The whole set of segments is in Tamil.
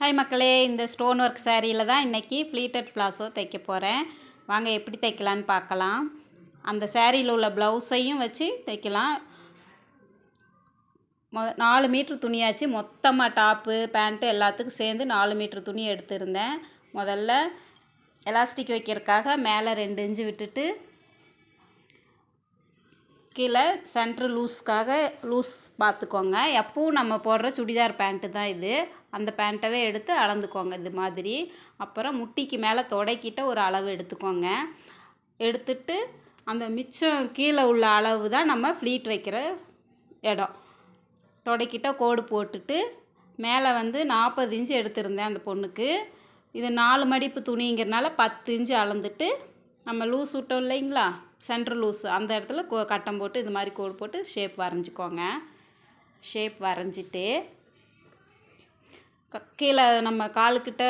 ஹாய் மக்களே. இந்த ஸ்டோன் ஒர்க் சேரீயில் தான் இன்றைக்கி ஃப்ளீட்டட் ப்ளாஸோ தைக்க போகிறேன் வாங்க எப்படி தைக்கலான்னு பார்க்கலாம். அந்த சேரீயில் உள்ள ப்ளவுஸையும் வச்சு தைக்கலாம். மொ நாலு மீட்ரு துணியாச்சு. மொத்தமாக டாப்பு பேண்ட்டு எல்லாத்துக்கும் சேர்ந்து நாலு மீட்ரு துணி எடுத்திருந்தேன். முதல்ல எலாஸ்டிக் வைக்கிறதுக்காக மேலே ரெண்டு இன்ச்சு விட்டுட்டு கீழே சென்ட்ரு லூஸ்க்காக லூஸ் பார்த்துக்கோங்க. எப்பவும் நம்ம போடுற சுடிதார் பேண்ட்டு தான் இது. அந்த பேண்ட்டவே எடுத்து அளந்துக்கோங்க இது மாதிரி. அப்புறம் முட்டிக்கு மேலே தொடக்கிட்ட ஒரு அளவு எடுத்துக்கோங்க. எடுத்துட்டு அந்த மிச்சம் கீழே உள்ள அளவு தான் நம்ம ஃப்ளீட் வைக்கிற இடம். தொடக்கிட்ட கோடு போட்டுட்டு மேலே வந்து நாற்பது இன்ச்சு எடுத்திருந்தேன் அந்த பொண்ணுக்கு. இது நாலு மடிப்பு துணிங்கிறனால பத்து இன்ச்சு அளந்துட்டு நம்ம லூஸ் விட்டோம் இல்லைங்களா? Centre loose. அந்த இடத்துல கட்டம் போட்டு இது மாதிரி கோடு போட்டு ஷேப் வரைஞ்சிக்கோங்க. ஷேப் வரைஞ்சிட்டு கீழே நம்ம காலுக்கிட்ட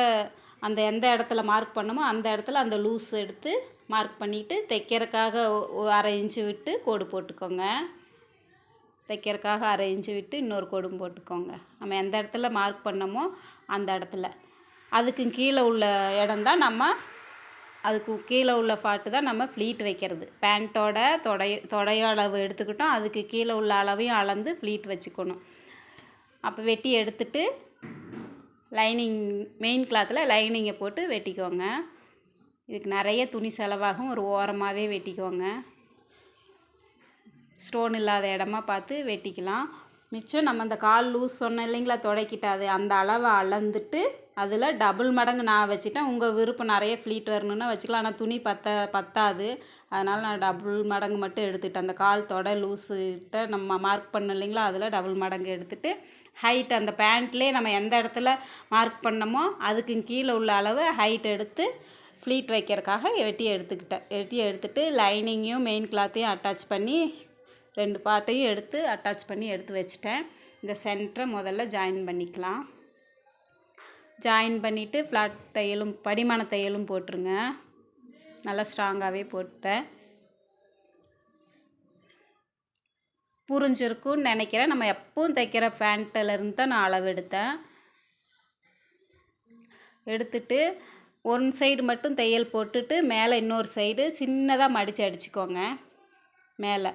அந்த எந்த இடத்துல மார்க் பண்ணமோ அந்த இடத்துல அந்த லூஸ் எடுத்து மார்க் பண்ணிவிட்டு தைக்கிறக்காக அரை இன்ச்சு விட்டு கோடு போட்டுக்கோங்க. தைக்கிறக்காக அரை இன்ச்சு விட்டு இன்னொரு கோடும் போட்டுக்கோங்க. நம்ம எந்த இடத்துல மார்க் பண்ணமோ அந்த இடத்துல. அதுக்கு கீழே உள்ள இடம் தான் நம்ம அதுக்கு கீழே உள்ள ஃபாட்டு தான் நம்ம ஃப்ளீட் வைக்கிறது. பேண்ட்டோட தொடை தொடைய அளவு எடுத்துக்கிட்டோம். அதுக்கு கீழே உள்ள அளவையும் அளந்து ஃப்ளீட் வச்சுக்கணும். அப்போ வெட்டி எடுத்துட்டு லைனிங் மெயின் கிளாத்தில் லைனிங்கை போட்டு வெட்டிக்கோங்க. இதுக்கு நிறைய துணி செலவாகும் ஒரு ஓரமாகவே வெட்டிக்கோங்க. ஸ்டோன் இல்லாத இடமா பார்த்து வெட்டிக்கலாம். மிச்சம் நம்ம அந்த கால் லூஸ் சொன்னோம் இல்லைங்களா துடைக்கிட்டாது அந்த அளவை அளந்துட்டு அதில் டபுள் மடங்கு நான் வச்சுட்டேன் உங்கள் விருப்பம் நிறைய ஃப்ளீட் வரணுன்னா வச்சுக்கலாம். ஆனால் துணி பத்த பத்தாது. அதனால் நான் டபுள் மடங்கு மட்டும் எடுத்துட்டேன் அந்த கால் தொடை லூஸுகிட்ட நம்ம மார்க் பண்ணோம் இல்லைங்களா அதில் டபுள் மடங்கு எடுத்துகிட்டு ஹைட் அந்த பேண்ட்லேயே நம்ம எந்த இடத்துல மார்க் பண்ணமோ அதுக்கு கீழே உள்ள அளவு ஹைட் எடுத்து ஃப்ளீட் வைக்கிறதுக்காக வெட்டி எடுத்துக்கிட்டேன். வெட்டி எடுத்துகிட்டு லைனிங்கையும் மெயின் கிளாத்தையும் அட்டாச் பண்ணி ரெண்டு பார்ட்டையும் எடுத்து அட்டாச் பண்ணி எடுத்து வச்சுட்டேன். இந்த சென்டரை முதல்ல ஜாயின் பண்ணிக்கலாம். ஜாயின் பண்ணிவிட்டு ஃப்ளாட் தையலும் படிமான தையலும் போட்டுருங்க. நல்லா ஸ்ட்ராங்காகவே போட்டேன் புரிஞ்சிருக்கும்னு நினைக்கிறேன். நம்ம எப்பவும் தைக்கிற பேண்ட்டிலேருந்து தான் நான் அளவு எடுத்தேன் எடுத்துட்டு ஒன் சைடு மட்டும் தையல் போட்டுட்டு மேலே இன்னொரு சைடு சின்னதாக மடித்து அடிச்சுக்கோங்க. மேலே.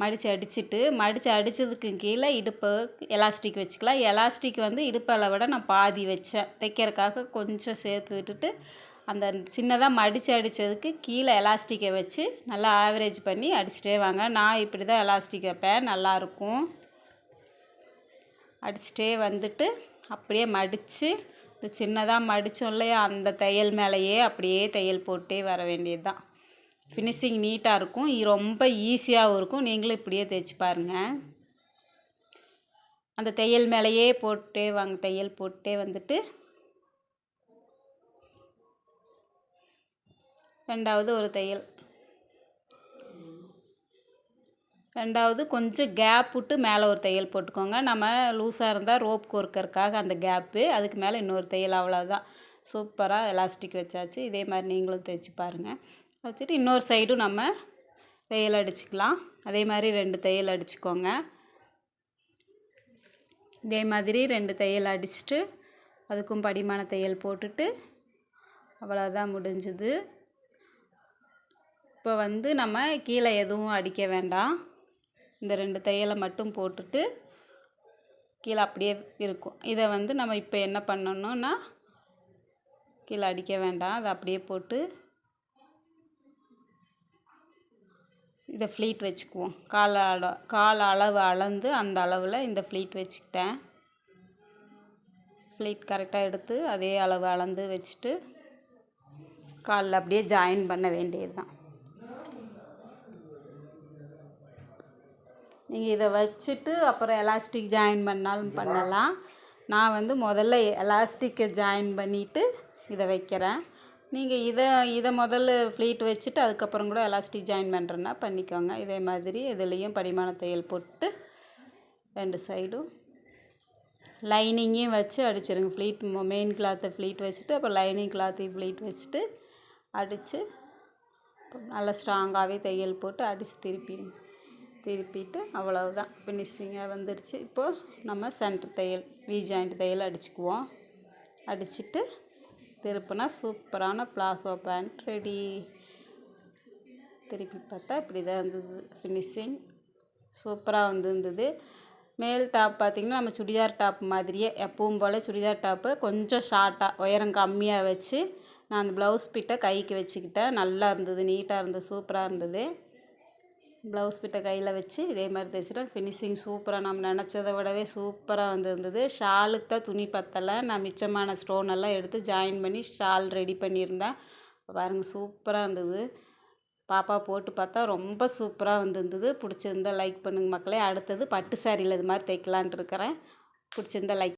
மடித்து அடிச்சுட்டு மடித்து அடித்ததுக்கு கீழே இடுப்பு எலாஸ்டிக் வச்சுக்கலாம். எலாஸ்டிக் வந்து இடுப்பை விட நான் பாதி வச்சேன். தைக்கிறதுக்காக கொஞ்சம் சேர்த்து விட்டுட்டு அந்த சின்னதாக மடித்து அடித்ததுக்கு கீழே எலாஸ்டிக்கை வச்சு நல்லா ஆவரேஜ் பண்ணி அடிச்சுட்டே வாங்க. நான் இப்படி தான் எலாஸ்டிக் வைப்பேன் நல்லாயிருக்கும் அடிச்சுட்டே வந்துட்டு அப்படியே மடித்து இந்த சின்னதாக மடித்தோம் இல்லையா அந்த தையல் மேலேயே அப்படியே தையல் போட்டே வர வேண்டியது தான் ஃபினிஷிங் நீட்டாக இருக்கும். ரொம்ப ஈஸியாகவும் இருக்கும். நீங்களும் இப்படியே தைச்சி பாருங்கள் அந்த தையல் மேலேயே போட்டே வாங்க. தையல் போட்டே வந்துட்டு ரெண்டாவது ஒரு தையல். ரெண்டாவது கொஞ்சம் கேப் விட்டு மேலே ஒரு தையல் போட்டுக்கோங்க. நம்ம லூஸாக இருந்தால் ரோப் கோர்க்கறதுக்காக அந்த கேப்பு அதுக்கு மேலே இன்னொரு தையல் அவ்வளோதான் சூப்பராக எலாஸ்டிக் வச்சாச்சு. இதே மாதிரி நீங்களும் தைச்சி பாருங்கள் வச்சுட்டு இன்னொரு சைடும் நம்ம தையல் அடிச்சுக்கலாம். அதே மாதிரி ரெண்டு தையல் அடிச்சுக்கோங்க. இதே மாதிரி ரெண்டு தையல் அடிச்சுட்டு அதுக்கும் படிமான தையல் போட்டுட்டு அவ்வளோதான் முடிஞ்சுது. இப்போ வந்து நம்ம கீழே எதுவும் அடிக்க வேண்டாம். இந்த ரெண்டு தையலை மட்டும் போட்டுட்டு கீழே அப்படியே இருக்கும். இதை வந்து நம்ம இப்போ என்ன பண்ணணுன்னா கீழே அடிக்க வேண்டாம். அதை அப்படியே போட்டு இதை ஃப்ளீட் வச்சுக்குவோம். கால் அட கால் அளவு அளந்து அந்த அளவில் இந்த ஃப்ளீட் வச்சுக்கிட்டேன். ஃப்ளீட் கரெக்டாக எடுத்து அதே அளவு அளந்து வச்சுட்டு காலில் அப்படியே ஜாயின் பண்ண வேண்டியது தான் நீங்கள் இதை வச்சுட்டு அப்புறம் எலாஸ்டிக் ஜாயின் பண்ணாலும் பண்ணலாம். நான் வந்து முதல்ல எலாஸ்டிக்கை ஜாயின் பண்ணிவிட்டு இதை வைக்கிறேன். நீங்கள் இதை இதை முதல்ல ஃப்ளீட் வச்சுட்டு அதுக்கப்புறம் கூட எலாஸ்டிக் ஜாயின் பண்ணுறேன்னா பண்ணிக்கோங்க. இதே மாதிரி இதுலேயும் படிமான தையல் போட்டு ரெண்டு சைடும் லைனிங்கையும் வச்சு அடிச்சிருங்க. ஃப்ளீட் மெயின் கிளாத்தை ஃப்ளீட் வச்சுட்டு அப்புறம் லைனிங் கிளாத்தையும் ஃப்ளீட் வச்சுட்டு அடித்து நல்லா ஸ்ட்ராங்காகவே தையல் போட்டு அடித்து திருப்பி திருப்பிட்டு அவ்வளவுதான். ஃபினிஷிங்காக வந்துடுச்சு இப்போது நம்ம சென்டர் தையல் வி ஜாயிண்ட் தையல் அடிச்சுக்குவோம். அடிச்சிட்டு திருப்பினா சூப்பரான பிளாசோ பேண்ட் ரெடி. திருப்பி பார்த்தா இப்படி தான் இருந்தது. ஃபினிஷிங் சூப்பராக வந்துருந்தது. மேல் டாப் பார்த்திங்கன்னா நம்ம சுடிதார் டாப் மாதிரியே எப்பவும் போல் சுடிதார் டாப்பு கொஞ்சம் ஷார்ட்டாக உயரம் கம்மியாக வச்சு நான் அந்த ப்ளவுஸ் பிட்டை கைக்கு வச்சுக்கிட்டேன். நல்லா இருந்தது நீட்டாக இருந்தது சூப்பராக இருந்தது. ப்ளவுஸ் பிட்டை கையில் வச்சு இதே மாதிரி தைச்சிட்டேன் ஃபினிஷிங் சூப்பராக நம்ம நினச்சதை விடவே சூப்பராக வந்துருந்தது. ஷாலுக்கு தான் துணி பத்தலை. நான் மிச்சமான ஸ்டோன் எல்லாம் எடுத்து ஜாயின் பண்ணி ஷால் ரெடி பண்ணியிருந்தேன். பாருங்கள் சூப்பராக இருந்தது. பாப்பா போட்டு பார்த்தா ரொம்ப சூப்பராக வந்துருந்தது. பிடிச்சிருந்தா லைக் பண்ணுங்கள் மக்களே. அடுத்தது பட்டு சாரியில் இது மாதிரி தைக்கலான்ட்டு இருக்கிறேன். பிடிச்சிருந்தா லைக்